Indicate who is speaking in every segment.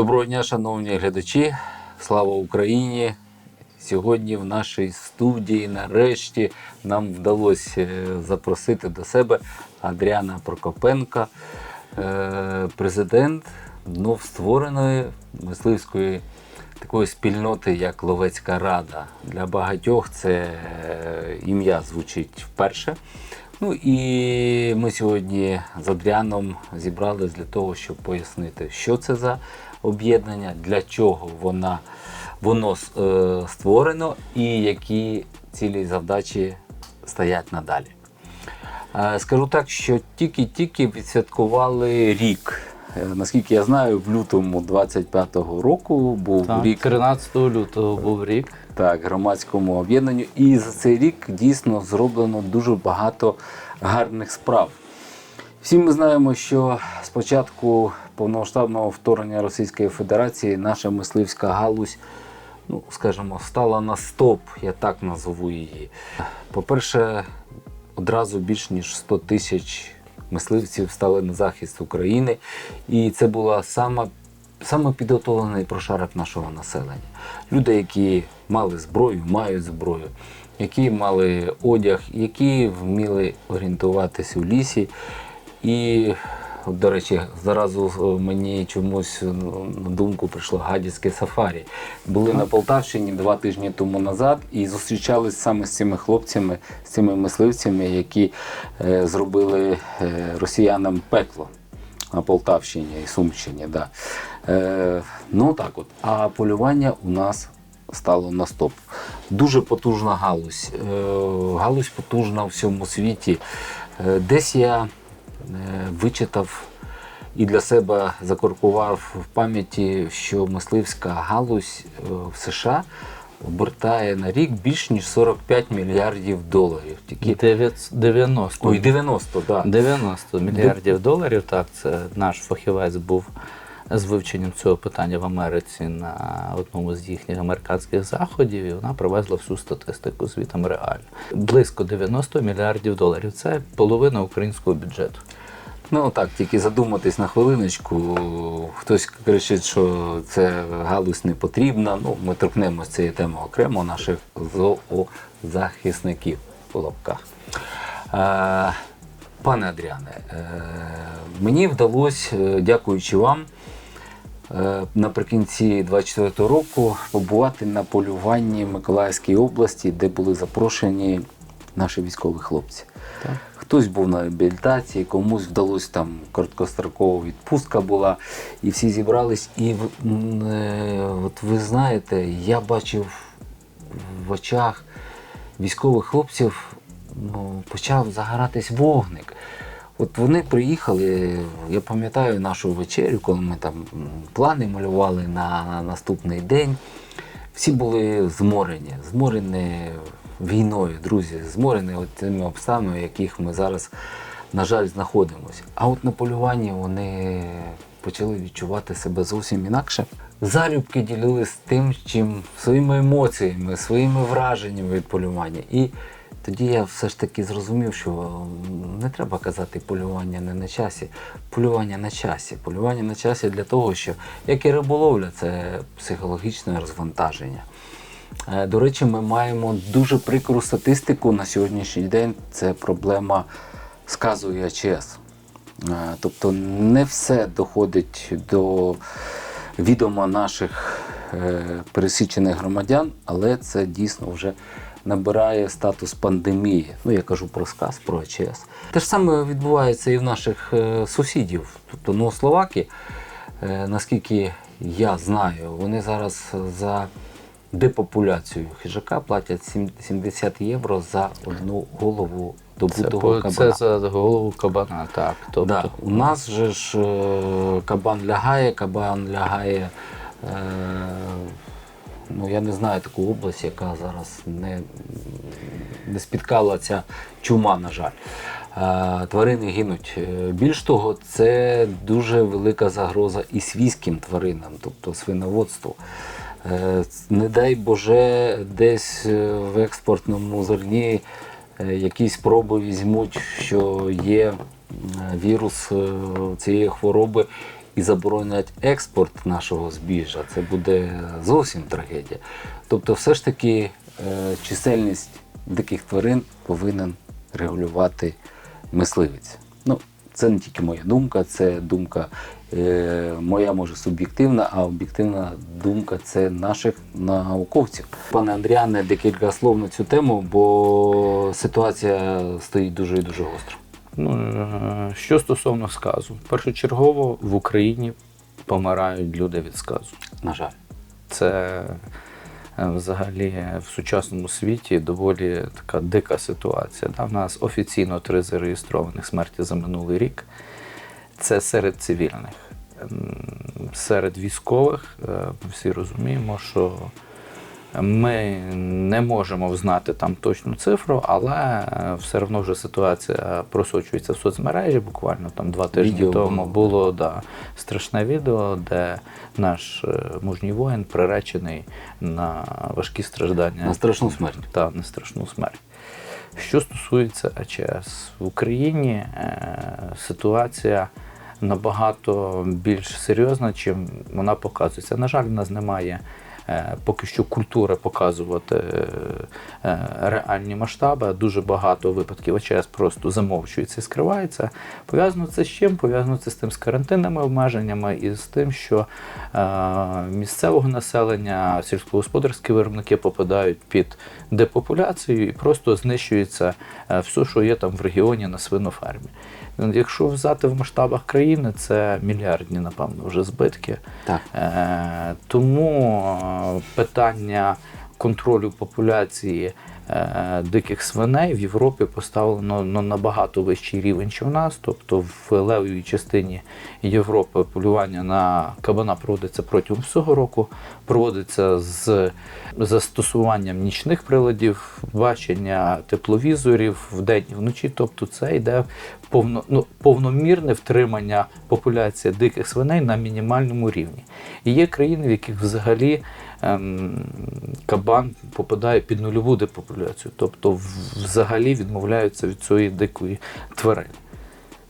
Speaker 1: Доброго дня, шановні глядачі. Слава Україні! Сьогодні в нашій студії нарешті нам вдалося е, запросити до себе Адріана Прокопенка, е, президент новствореної мисливської такої спільноти, як Ловецька Рада. Для багатьох це е, ім'я звучить вперше. Ну і ми сьогодні з Адріаном зібрались для того, щоб пояснити, що це за об'єднання, для чого вона, воно е, створено і які цілі завдачі стоять надалі. Е, Скажу так, що тільки-тільки відсвяткували рік. Е, Наскільки я знаю, в лютому 25-го року був
Speaker 2: Так,
Speaker 1: рік
Speaker 2: 13 лютого був рік.
Speaker 1: так, громадському об'єднанню. І за цей рік дійсно зроблено дуже багато гарних справ. Всі ми знаємо, що з початку повномасштабного вторгнення Російської Федерації наша мисливська галузь, ну скажімо, стала на стоп, я так назву її. По-перше, одразу більш ніж 100 тисяч мисливців стали на захист України, і це була сама саме підготовлений прошарок нашого населення. Люди, які мали зброю, мають зброю, які мали одяг, які вміли орієнтуватись у лісі. І, до речі, зразу е, мені чомусь ну, на думку прийшло гадяцьке сафарі. Були на Полтавщині два тижні тому назад і зустрічались саме з цими хлопцями, з цими мисливцями, які е, зробили е, росіянам пекло на Полтавщині і Сумщині. Да. Е, ну так от. А полювання у нас стало на стоп. Дуже потужна галузь. Е, галузь потужна у всьому світі. Е, десь я е, вичитав і для себе закоркував в пам'яті, що мисливська галузь е, в США обертає на рік більш ніж 45 мільярдів доларів. Тільки...
Speaker 2: 90.
Speaker 1: Ой, 90, так. Да.
Speaker 2: 90 мільярдів доларів. Так, це наш фахівець був з вивченням цього питання в Америці на одному з їхніх американських заходів, і вона привезла всю статистику звітом реально. Близько 90 мільярдів доларів. Це половина українського бюджету.
Speaker 1: Ну так, тільки задуматись на хвилиночку. Хтось кричить, що це галузь не потрібна. Ну, ми торкнемося цієї теми окремо наших зоозахисників у лапках. Е, пане Адріане, е, мені вдалося, е, дякуючи вам, наприкінці 24-го року побувати на полюванні в Миколаївській області, де були запрошені наші військові хлопці.
Speaker 2: Так.
Speaker 1: Хтось був на реабілітації, комусь вдалося там короткострокова відпустка була, і всі зібрались. І е, от ви знаєте, я бачив в очах військових хлопців, ну, почав загоратись вогник. От вони приїхали, я пам'ятаю нашу вечерю, коли ми там плани малювали на наступний день. Всі були зморені, зморені війною, друзі, зморені от тими обставинами, в яких ми зараз, на жаль, знаходимося. А от на полюванні вони почали відчувати себе зовсім інакше. Залюбки ділилися тим, чим своїми емоціями, своїми враженнями від полювання. І тоді я все ж таки зрозумів, що не треба казати полювання не на часі. Полювання на часі. Полювання на часі для того, що як і риболовля, це психологічне розвантаження. Е, До речі, ми маємо дуже прикру статистику на сьогоднішній день. Це проблема сказу і АЧС. Е, Тобто не все доходить до відома наших е, пересічених громадян, але це дійсно вже набирає статус пандемії. Ну, я кажу про сказ, про АЧС. Те ж саме відбувається і в наших е, сусідів. Тобто новословаки, е, наскільки я знаю, вони зараз за депопуляцію хижака платять сім- 70 євро за одну голову
Speaker 2: Це,
Speaker 1: добутого
Speaker 2: по-
Speaker 1: кабана.
Speaker 2: це за голову кабана, так. Тобто,
Speaker 1: Да. У нас же ж е, кабан лягає, кабан лягає. Е, ну, я не знаю таку область, яка зараз не, не спіткала ця чума, на жаль. Е, тварини гинуть. Е, Більш того, це дуже велика загроза і свійським тваринам, тобто свиноводству. Е, Не дай Боже, десь в експортному зерні якісь спроби візьмуть, що є вірус цієї хвороби, і заборонять експорт нашого збіжжя, це буде зовсім трагедія. Тобто, все ж таки е, чисельність диких тварин повинен регулювати мисливець. Ну, це не тільки моя думка, це думка е, моя може суб'єктивна, а об'єктивна думка це наших науковців. Пане Андріане, декілька слов на цю тему, бо ситуація стоїть дуже і дуже гостро.
Speaker 2: Ну, е, що стосовно сказу, першочергово в Україні помирають люди від сказу.
Speaker 1: На жаль.
Speaker 2: Це е, взагалі в сучасному світі доволі така дика ситуація. Да? У нас офіційно три зареєстрованих смерті за минулий рік. Це серед цивільних. Серед військових е, ми всі розуміємо, що ми не можемо знати там точну цифру, але е, все одно вже ситуація просочується в соцмережі. Буквально там два тижні
Speaker 1: Відео
Speaker 2: тому
Speaker 1: було.
Speaker 2: було да, страшне відео, де наш е, мужній воїн приречений на важкі страждання
Speaker 1: На страшну смерть.
Speaker 2: та на страшну смерть. Що стосується АЧС, в Україні е, ситуація набагато більш серйозна, чим вона показується. На жаль, в нас немає поки що культури показувати е, е, реальні масштаби. Дуже багато випадків АЧС просто замовчується і скривається. Пов'язано це з чим? Пов'язано це з тим з карантинними обмеженнями і з тим, що е, місцевого населення, сільськогосподарські виробники попадають під депопуляцію і просто знищується е, все, що є там в регіоні на свинофермі. Якщо взяти в масштабах країни, це мільярдні, напевно, вже збитки.
Speaker 1: Так.
Speaker 2: Е, тому е, питання контролю популяції е, диких свиней в Європі поставлено на набагато вищий рівень, ніж у нас. Тобто в левій частині Європи полювання на кабана проводиться протягом всього року, проводиться з застосуванням нічних приладів, бачення тепловізорів вдень і вночі. Тобто це йде повно, ну, повномірне втримання популяції диких свиней на мінімальному рівні. І є країни, в яких взагалі ем, кабан попадає під нульову депопуляцію, тобто взагалі відмовляються від цієї дикої тварини.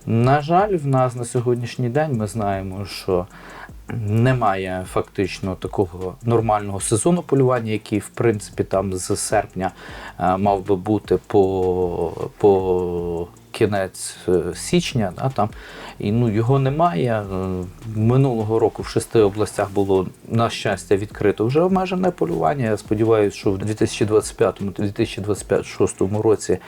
Speaker 2: На жаль, в нас на сьогоднішній день ми знаємо, що немає фактично такого нормального сезону полювання, який, в принципі, там з серпня е, мав би бути по, по кінець е, січня. Да, там, і ну, його немає. Е, Минулого року в шести областях було, на щастя, відкрито вже обмежене полювання. Я сподіваюся, що в 2025-2026 році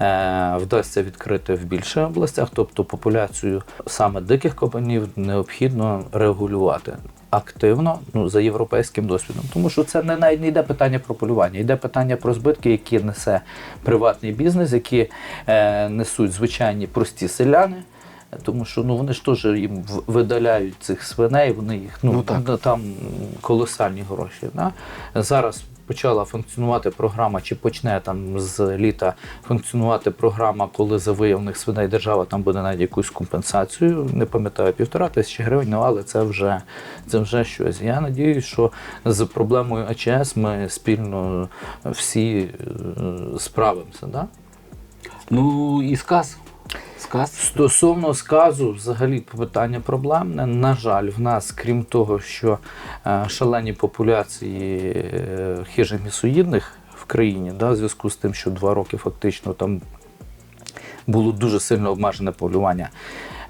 Speaker 2: е, вдасться відкрити в більше областях, тобто популяцію саме диких кабанів необхідно регулювати. Активно ну за європейським досвідом, тому що це не навіть не йде питання про полювання, йде питання про збитки, які несе приватний бізнес, які е, несуть звичайні прості селяни. Тому що ну вони ж теж їм видаляють цих свиней, вони їх ну,
Speaker 1: Ну, так.
Speaker 2: там колосальні гроші. Да? Зараз почала функціонувати програма, чи почне там з літа функціонувати програма, коли за виявлених свиней держава там буде навіть якусь компенсацію. Не пам'ятаю, півтора тисячі гривень, ну, але це вже це вже щось. Я надіюсь, що з проблемою АЧС ми спільно всі е, справимося. Да?
Speaker 1: Ну і сказ. Сказ.
Speaker 2: Стосовно сказу, взагалі питання проблемне. На жаль, в нас, крім того, що е, шалені популяції е, хижих місоїдних в країні, да, в зв'язку з тим, що два роки фактично там було дуже сильно обмежене полювання.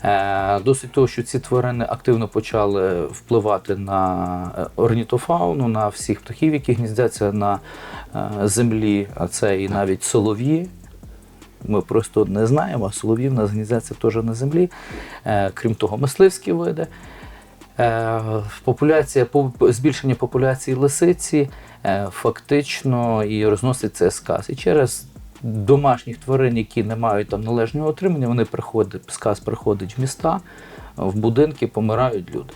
Speaker 2: Е, Досить того, що ці тварини активно почали впливати на орнітофауну, на всіх птахів, які гніздяться на землі, а це і навіть солов'ї. Ми просто не знаємо, а солов'ї в нас гніздяться теж на землі. Е, Крім того, мисливські види. Е, Популяція, збільшення популяції лисиці е, фактично і розносить цей сказ. І через домашніх тварин, які не мають там належного отримання, вони приходять, сказ приходить в міста, в будинки, помирають люди.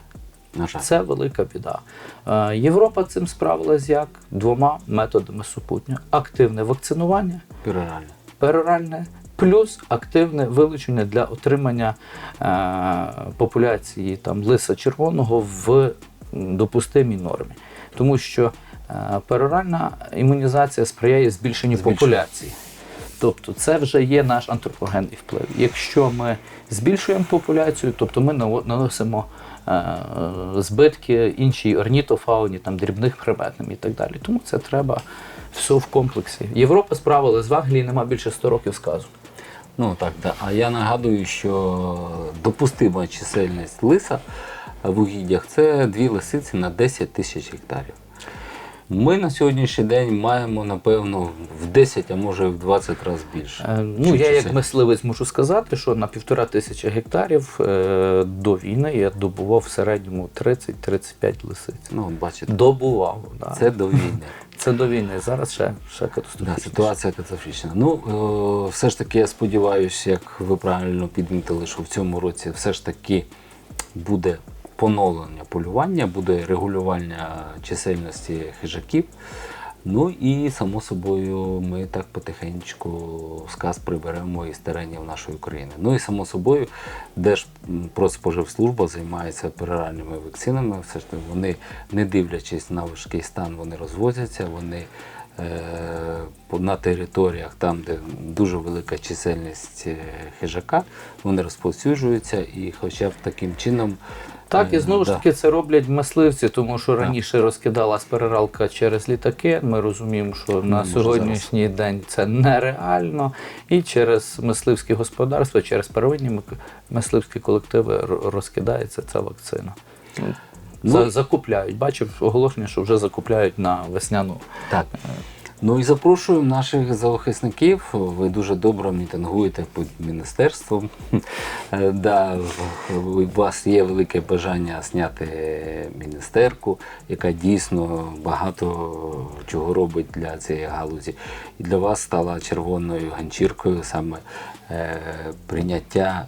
Speaker 1: На жаль.
Speaker 2: Це велика біда. Європа цим справилась як двома методами супутнього: активне вакцинування
Speaker 1: Перорально.
Speaker 2: Пероральне, плюс активне вилучення для отримання е, популяції там, лиса червоного в допустимій нормі. Тому що е, пероральна імунізація сприяє збільшенню
Speaker 1: Збільшенню.
Speaker 2: популяції. Тобто це вже є наш антропогенний вплив. Якщо ми збільшуємо популяцію, тобто ми наносимо е, збитки іншій орнітофауні, там, дрібних приметам і так далі. Тому це треба все в комплексі. Європа справилась, в Англії нема більше 100 років сказу.
Speaker 1: Ну так, да. А я нагадую, що допустима чисельність лиса в угіддях це дві лисиці на 10 тисяч гектарів. Ми на сьогоднішній день маємо, напевно, в 10, а може в 20 разів більше.
Speaker 2: Е, Ну,
Speaker 1: Чи-
Speaker 2: я
Speaker 1: чи
Speaker 2: як мисливець можу сказати, що на півтора тисячі гектарів е, до війни я добував в середньому 30-35 лисиць.
Speaker 1: Ну, бачите,
Speaker 2: Добував. Да.
Speaker 1: це до війни.
Speaker 2: Це до війни. Зараз ще, ще
Speaker 1: Да, ситуація катастрофічна. Ну, е, все ж таки, я сподіваюся, як ви правильно підмітили, що в цьому році все ж таки буде поновлення полювання, буде регулювання чисельності хижаків. Ну і само собою ми так потихеньку сказ приберемо із теренів нашої України. Ну і само собою, Держпродспоживслужба займається пероральними вакцинами. Все ж таки вони, не дивлячись на важкий стан, вони розвозяться, вони е, на територіях, там, де дуже велика чисельність е, хижака, вони розповсюджуються і хоча б таким чином.
Speaker 2: Так, і
Speaker 1: е,
Speaker 2: знову ж таки це роблять мисливці, тому що раніше розкидалась перералка через літаки. Ми розуміємо, що на сьогоднішній день це нереально. І через мисливські господарства, через первинні мисливські колективи розкидається ця вакцина. Ну,
Speaker 1: Ну,
Speaker 2: закупляють. Бачив оголошення, що вже закупляють на весняну.
Speaker 1: Так. Ну і запрошуємо наших зоохисників. Ви дуже добре мітингуєте під міністерством. Е, Да, у вас є велике бажання зняти міністерку, яка дійсно багато чого робить для цієї галузі. І для вас стала червоною ганчіркою саме е, прийняття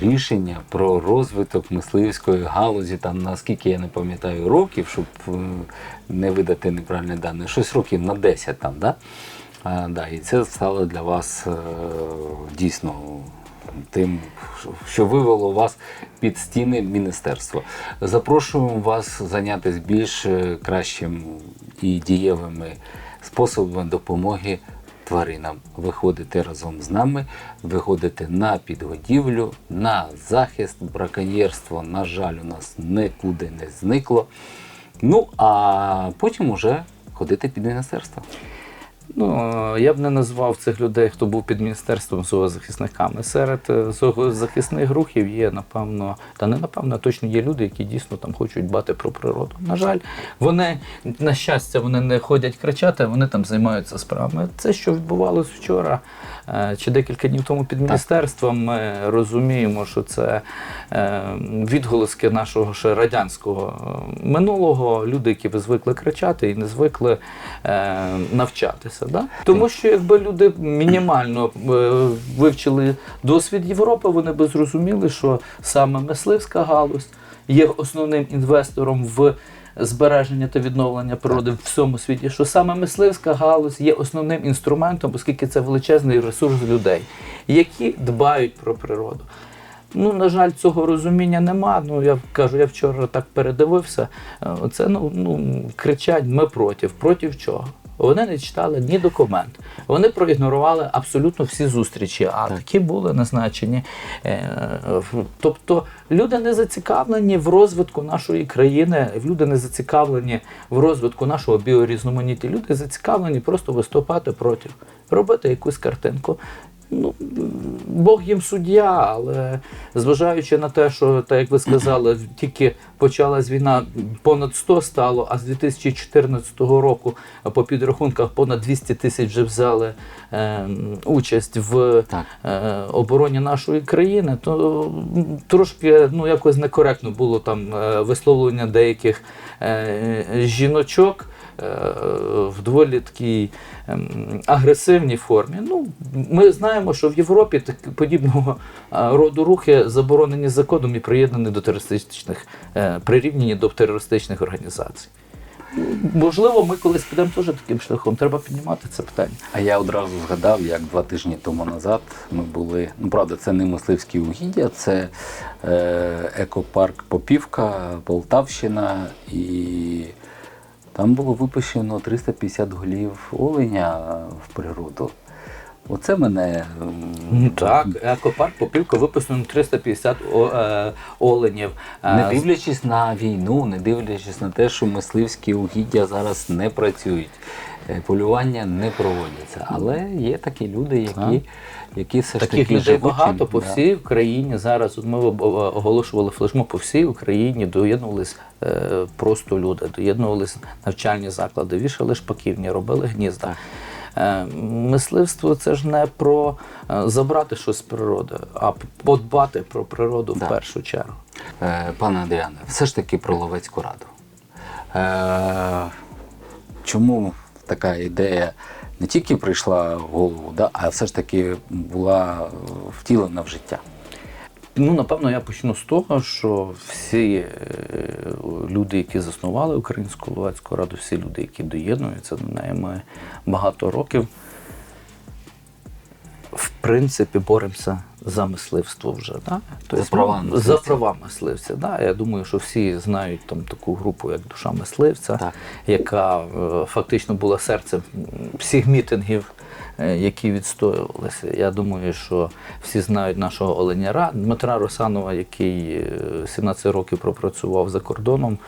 Speaker 1: рішення про розвиток мисливської галузі, там наскільки я не пам'ятаю років, щоб е, не видати неправильні дані, щось років на 10 там, да? А, да, і це стало для вас е, дійсно тим, що- вивело вас під стіни міністерства. Запрошуємо вас зайнятися більш е, кращим і дієвими способами допомоги тваринам. Виходити разом з нами, виходити на підгодівлю, на захист, браконьєрство, на жаль, у нас нікуди не зникло. Ну, а потім уже ходити під міністерство.
Speaker 2: Ну, я б не назвав цих людей, хто був під міністерством зоозахисниками. Серед е, зоозахисних рухів є, напевно, та не напевно, а точно є люди, які дійсно там хочуть дбати про природу. На жаль, вони, на щастя, вони не ходять кричати, вони там займаються справами. Це, що відбувалось вчора е, чи декілька днів тому під міністерством, ми розуміємо, що це відголоски нашого ще радянського е, минулого. Люди, які звикли кричати і не звикли е, навчатися. Да? Тому що якби люди мінімально е, вивчили досвід Європи, вони би зрозуміли, що саме мисливська галузь є основним інвестором в збереження та відновлення природи в всьому світі, що саме мисливська галузь є основним інструментом, оскільки це величезний ресурс людей, які дбають про природу. Ну, на жаль, цього розуміння нема. Ну, я кажу, я вчора так передивився. Е, Це ну, ну, кричать ми проти. Проти чого? Вони не читали ні документ. Вони проігнорували абсолютно всі зустрічі, а такі були назначені. Е, Тобто люди не зацікавлені в розвитку нашої країни, люди не зацікавлені в розвитку нашого біорізноманіття. Люди зацікавлені просто виступати проти, робити якусь картинку. Ну, Бог їм суддя, але зважаючи на те, що, так як ви сказали, тільки почалась війна, понад 100 стало, а з 2014 року по підрахунках понад 200 тисяч вже взяли е, участь в е, обороні нашої країни, то трошки ну, якось некоректно було там е, висловлення деяких е, жіночок. Е, В доволі такій ем, агресивній формі. Ну, ми знаємо, що в Європі так, подібного е, роду рухи заборонені законом і приєднані до терористичних, е, прирівняні до терористичних організацій. Можливо, ми колись підемо теж таким шляхом. Треба піднімати це питання.
Speaker 1: А я одразу згадав, як два тижні тому назад ми були. Ну, правда, це не мисливські угіддя, це екопарк Попівка, Полтавщина, і там було випущено 350 голів оленя в природу. Оце мене.
Speaker 2: Ну так, екопарк Попівка виписано 350 о- е, оленів. Е,
Speaker 1: Не дивлячись на війну, не дивлячись на те, що мисливські угіддя зараз не працюють, е, полювання не проводяться. Але є такі люди, які, які все ж
Speaker 2: Таких
Speaker 1: таки
Speaker 2: людей
Speaker 1: живуть,
Speaker 2: багато по всій Україні. Зараз от ми оголошували флешмоб по всій Україні, доєднувались е, просто люди, доєднувались навчальні заклади, вішали шпаківні, робили гнізда. Е, мисливство це ж не про е, забрати щось з природи, а подбати про природу
Speaker 1: Да.
Speaker 2: в першу чергу.
Speaker 1: Е, Пане Андріане, все ж таки про Ловецьку раду. Е, чому така ідея не тільки прийшла в голову, да, а все ж таки була е, втілена в життя?
Speaker 2: Ну, напевно, я почну з того, що всі е, люди, які заснували Українську Ловецьку раду, всі люди, які доєднуються до неї, ми багато років, в принципі, боремося за мисливство вже. Да? Тобто,
Speaker 1: права
Speaker 2: ну,
Speaker 1: мисливця.
Speaker 2: За права мисливця. Да? Я думаю, що всі знають там таку групу, як душа мисливця,
Speaker 1: Так.
Speaker 2: яка е, фактично була серцем всіх мітингів, які відстоювалися. Я думаю, що всі знають нашого оленяра Дмитра Росанова, який е, 17 років пропрацював за кордоном,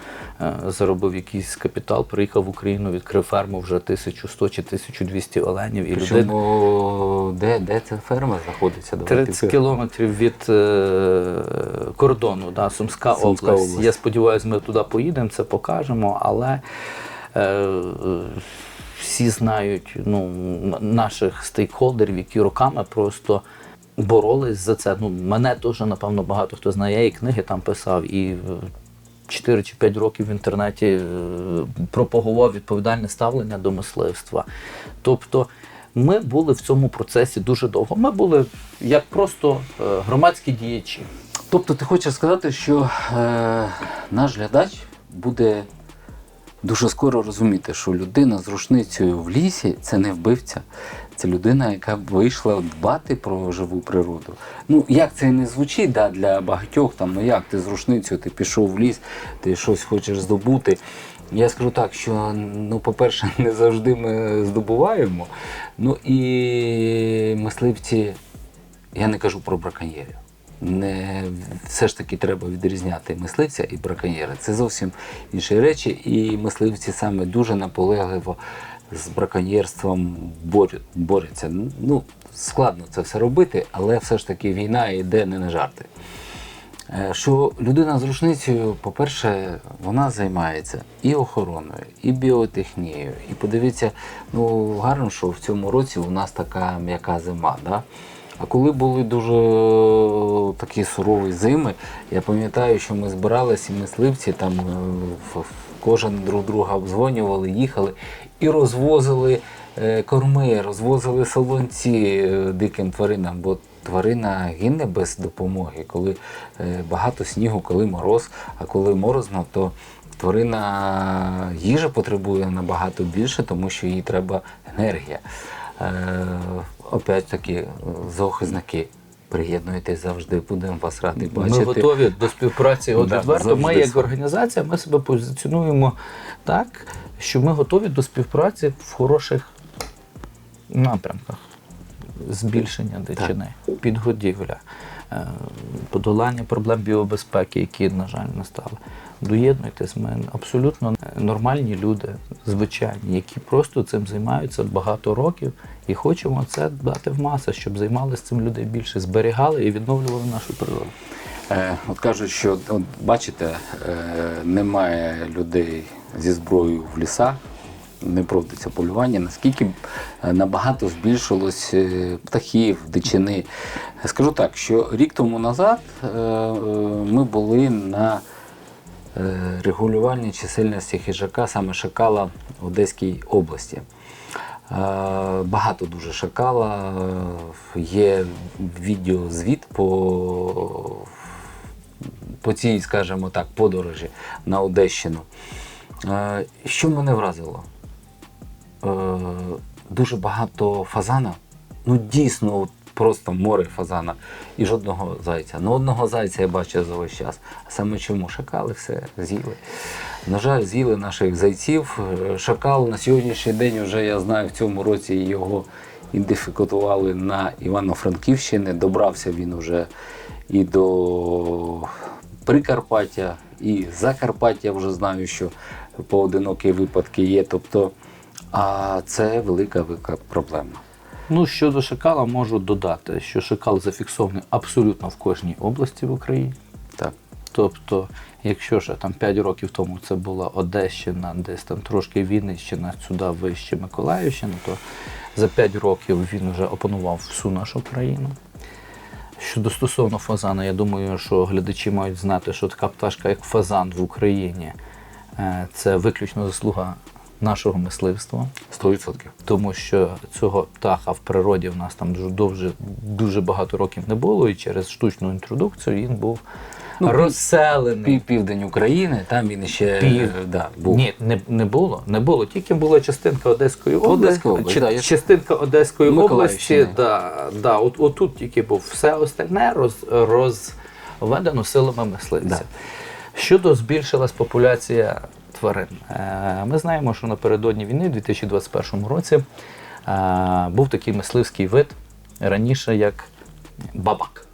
Speaker 2: е, заробив якийсь капітал, приїхав в Україну, відкрив ферму вже 1100 чи 1200 оленів. І
Speaker 1: Причому де, де ця ферма знаходиться? Давайте
Speaker 2: 30 кілометрів від е, кордону, да, Сумська,
Speaker 1: Сумська
Speaker 2: область.
Speaker 1: область.
Speaker 2: Я сподіваюся, ми туди поїдемо, це покажемо, але е, е, всі знають ну, наших стейкхолдерів, які роками просто боролись за це. Ну, мене теж, напевно, багато хто знає, я і книги там писав, і. е, 4 чи 5 років в інтернеті е, пропагував відповідальне ставлення до мисливства. Тобто ми були в цьому процесі дуже довго. Ми були як просто е, громадські діячі.
Speaker 1: Тобто ти хочеш сказати, що е, наш глядач буде дуже скоро розуміти, що людина з рушницею в лісі це не вбивця, це людина, яка вийшла дбати про живу природу. Ну, як це не звучить да, для багатьох, там, ну як ти з рушницею, ти пішов в ліс, ти щось хочеш здобути. Я скажу так, що ну, по-перше, не завжди ми здобуваємо. Ну і мисливці я не кажу про браконьєрів. Не, все ж таки треба відрізняти мисливця і браконьєра. Це зовсім інші речі, і мисливці саме дуже наполегливо з браконьєрством борються. Ну, складно це все робити, але все ж таки війна йде не на жарти. Е, Що людина з рушницею, по-перше, вона займається і охороною, і біотехнією. І подивіться, ну гарно, що в цьому році у нас така м'яка зима. Да? А коли були дуже е, такі сурові зими, я пам'ятаю, що ми збиралися і мисливці там е, кожен друг друга обдзвонювали, їхали і розвозили е, корми, розвозили солонці диким тваринам, бо тварина гине без допомоги, коли багато снігу, коли мороз, а коли морозно, то тварина їжа потребує набагато більше, тому що їй треба енергія. Е, опять таки, зоохизники. Приєднуйтесь завжди, будемо вас раді бачити.
Speaker 2: Ми готові до співпраці. От
Speaker 1: Да,
Speaker 2: відверто, ми як організація, ми себе позиціонуємо так, що ми готові до співпраці в хороших напрямках. Збільшення дичини, підгодівля, е, подолання проблем біобезпеки, які, на жаль, настали. Доєднуйтесь, ми абсолютно нормальні люди, звичайні, які просто цим займаються багато років і хочемо це дати в маси, щоб займалися цим людей більше, зберігали і відновлювали нашу природу.
Speaker 1: Е, От кажуть, що от бачите, е, немає людей зі зброєю в лісах, не проводиться полювання. Наскільки е, набагато збільшилось е, птахів, дичини. Скажу так, що рік тому назад е, ми були на е, регулювальній чисельності хижака, саме шакала в Одеській області. Е, Багато дуже шакала. Є відеозвіт по, по цій, скажімо так, подорожі на Одещину. Е, Що мене вразило? Дуже багато фазана. Ну, дійсно, просто море фазана і жодного зайця. Ну, одного зайця я бачив за весь час. А саме чому? Шакали все з'їли. На жаль, з'їли наших зайців. Шакал на сьогоднішній день вже я знаю в цьому році його ідентифікували на Івано-Франківщини. Добрався він уже і до Прикарпаття, і Закарпаття вже знаю, що поодинокі випадки є. Тобто, а це велика велика проблема.
Speaker 2: Ну, щодо шакала, можу додати, що шакал зафіксований абсолютно в кожній області в Україні.
Speaker 1: Так.
Speaker 2: Тобто, якщо ж там 5 років тому це була Одещина, десь там трошки Вінниччина, сюди вище Миколаївщина, то за 5 років він вже опанував всю нашу країну. Щодо стосовно фазана, я думаю, що глядачі мають знати, що така пташка, як фазан в Україні, е, це виключно заслуга нашого мисливства.
Speaker 1: 100%.
Speaker 2: Тому що цього птаха в природі в нас там дуже дуже, дуже багато років не було, і через штучну інтродукцію він був
Speaker 1: Ну,
Speaker 2: розселений.
Speaker 1: Пів, південь України, там він ще
Speaker 2: Пів.
Speaker 1: да, був.
Speaker 2: Ні, не, не було. Не було. Тільки була частинка Одеської області. Чи-
Speaker 1: да,
Speaker 2: частинка Одеської області. Да, да, от, отут тільки був. Все остальне роз, розведено силами мисливця.
Speaker 1: Да.
Speaker 2: Щодо збільшилась популяція тварин. Е, Ми знаємо, що напередодні війни, в 2021 році, е, був такий мисливський вид раніше як бабак.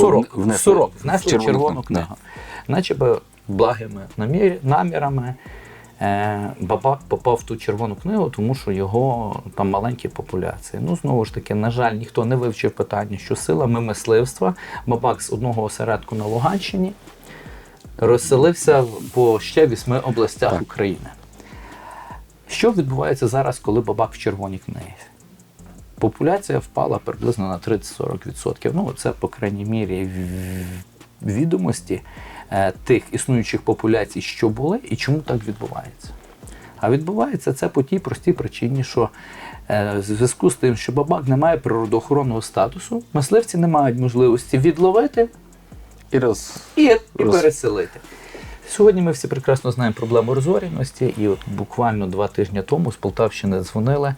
Speaker 2: Сурок,
Speaker 1: внесли
Speaker 2: сурок внесли в червону книгу. Наче би благими намір- намірами е, бабак попав в ту червону книгу, тому що його там маленькі популяції. Ну, знову ж таки, на жаль, ніхто не вивчив питання, що силами мисливства бабак з одного осередку на Луганщині розселився по ще вісьми областях
Speaker 1: Так.
Speaker 2: України. Що відбувається зараз, коли бабак в червоній книгі? Популяція впала приблизно на 30-40%. Ну, це, по крайній мірі, відомості е, тих існуючих популяцій, що були, і чому так відбувається. А відбувається це по тій простій причині, що е, в зв'язку з тим, що бабак не має природоохоронного статусу, мисливці не мають можливості відловити
Speaker 1: І роз...
Speaker 2: і, і
Speaker 1: Роз-
Speaker 2: переселити. Сьогодні ми всі прекрасно знаємо проблему розоряності, і от буквально два тижні тому з Полтавщини дзвонили.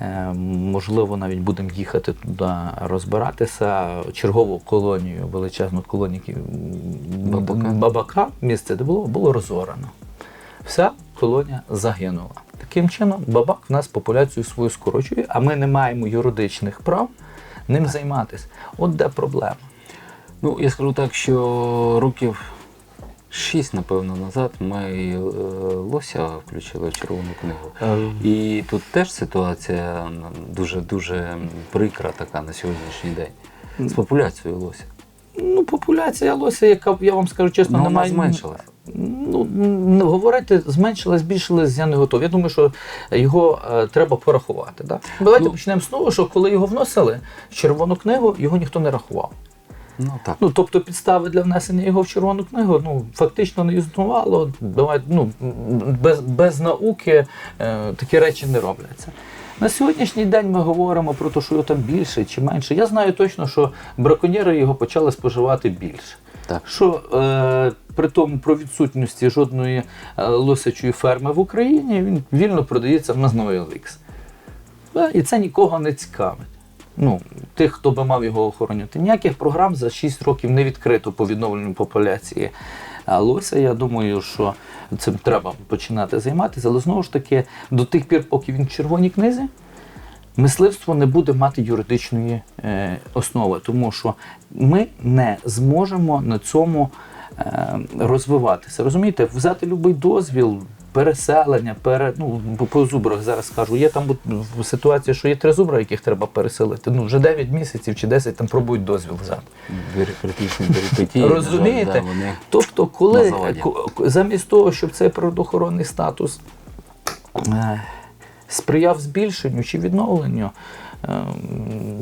Speaker 2: Е, Можливо, навіть будемо їхати туди розбиратися. Чергову колонію, величезну колонію
Speaker 1: Бабака.
Speaker 2: бабака, місце, де було, було розорано. Вся колонія загинула. Таким чином, бабак в нас популяцію свою скорочує, а ми не маємо юридичних прав ним займатися. От де проблема.
Speaker 1: Ну, я скажу так, що років шість, напевно, назад ми е, лося включили в червону книгу.
Speaker 2: Е,
Speaker 1: І тут теж ситуація дуже-дуже прикра така на сьогоднішній день. З популяцією лося.
Speaker 2: Ну, популяція лося, яка я вам скажу чесно,
Speaker 1: Ну,
Speaker 2: не
Speaker 1: вона зменшилась.
Speaker 2: Ну, говорити, зменшилась, збільшилась, я не готовий. Я думаю, що його е, треба порахувати. Да? Давайте
Speaker 1: Ну.
Speaker 2: почнемо з того, що коли його вносили в червону книгу, його ніхто не рахував.
Speaker 1: Ну так.
Speaker 2: Ну, тобто підстави для внесення його в червону книгу ну, фактично не існувало. Давай, ну, без, без науки е, такі речі не робляться. На сьогоднішній день ми говоримо про те, що його там більше чи менше. Я знаю точно, що браконьєри його почали споживати більше.
Speaker 1: Так.
Speaker 2: Що е, при тому про відсутності жодної е, лосячої ферми в Україні він вільно продається в нас на OLX. Да, і це нікого не цікавить. Ну, тих, хто би мав його охоронювати. Ніяких програм за 6 років не відкрито по відновленню популяції лося. Я думаю, що цим треба починати займатися, але знову ж таки, до тих пір, поки він в червоній книзі, мисливство не буде мати юридичної е, основи, тому що ми не зможемо на цьому е, розвиватися. Розумієте, взяти будь-який дозвіл. Переселення, пере, ну, по, зубрах зараз скажу. Є там ситуація, що є три зубра, яких треба переселити. Ну, вже 9 місяців чи 10 там пробують дозвіл взяти.
Speaker 1: Бюрократичні перипетії.
Speaker 2: Розумієте?
Speaker 1: да, вони...
Speaker 2: Тобто, коли замість того, щоб цей природоохоронний статус е, сприяв збільшенню чи відновленню, е,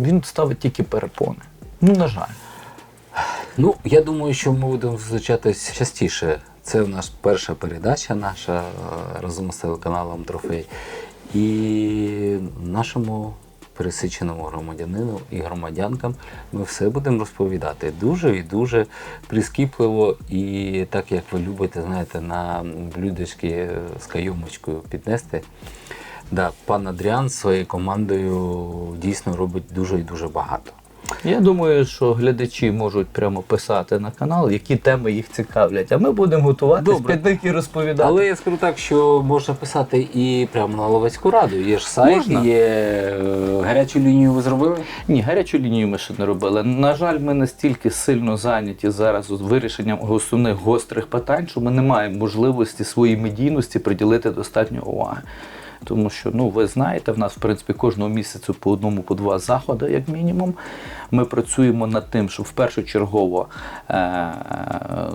Speaker 2: він ставить тільки перепони. Ну, на жаль.
Speaker 1: Ну, я думаю, що ми будемо зустрічатись частіше. Це у нас перша передача наша е, разом з телеканалом Трофей. І нашому пересиченому громадянину і громадянкам ми все будемо розповідати дуже і дуже прискіпливо, і так як ви любите, знаєте, на блюдечки з кайомочкою піднести. Да, пан Адріан своєю командою дійсно робить дуже і дуже багато.
Speaker 2: Я думаю, що глядачі можуть прямо писати на канал, які теми їх цікавлять. А ми будемо готуватись
Speaker 1: Добре.
Speaker 2: під них і розповідати.
Speaker 1: Але я скажу так, що можна писати і прямо на Ловецьку раду. Є ж сайт,
Speaker 2: Можна.
Speaker 1: є е, гарячу лінію ви зробили.
Speaker 2: Ні, гарячу лінію ми ще не робили. На жаль, ми настільки сильно зайняті зараз з вирішенням основних гострих питань, що ми не маємо можливості своїй медійності приділити достатньо уваги. Тому що, ну, ви знаєте, в нас, в принципі, кожного місяцю по одному, по два заходи, як мінімум. Ми працюємо над тим, щоб впершочергово е-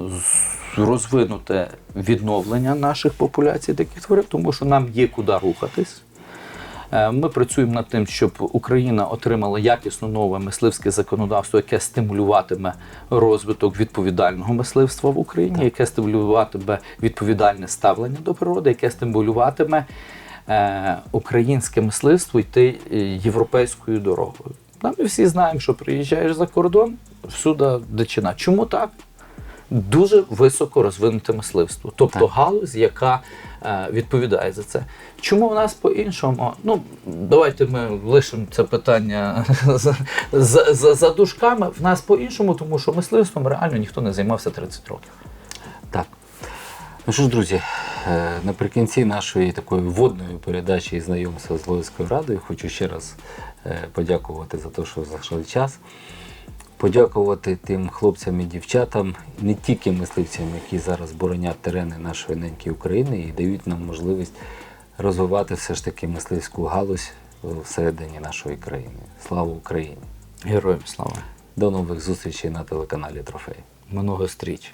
Speaker 2: з- розвинути відновлення наших популяцій диких тварин, тому що нам є куди рухатись. Е, Ми працюємо над тим, щоб Україна отримала якісно нове мисливське законодавство, яке стимулюватиме розвиток відповідального мисливства в Україні, яке стимулюватиме відповідальне ставлення до природи, яке стимулюватиме е, українське мисливство йти е, європейською дорогою. Ми всі знаємо, що приїжджаєш за кордон, всюди дичина. Чому так? дуже високо розвинуте мисливство, тобто
Speaker 1: Так.
Speaker 2: галузь, яка е, відповідає за це. Чому в нас по-іншому? Ну, давайте ми лишимо це питання за, за, за, за дужками. В нас по-іншому, тому що мисливством реально ніхто не займався 30 років.
Speaker 1: Ну що ж, друзі, е, наприкінці нашої такої вводної передачі і знайомства з Ловецькою радою хочу ще раз е, подякувати за те, що знайшли час. Подякувати тим хлопцям і дівчатам, не тільки мисливцям, які зараз боронять терени нашої неньки України і дають нам можливість розвивати все ж таки мисливську галузь всередині нашої країни. Слава Україні!
Speaker 2: Героям слава!
Speaker 1: До нових зустрічей на телеканалі Трофей.
Speaker 2: Много стріч.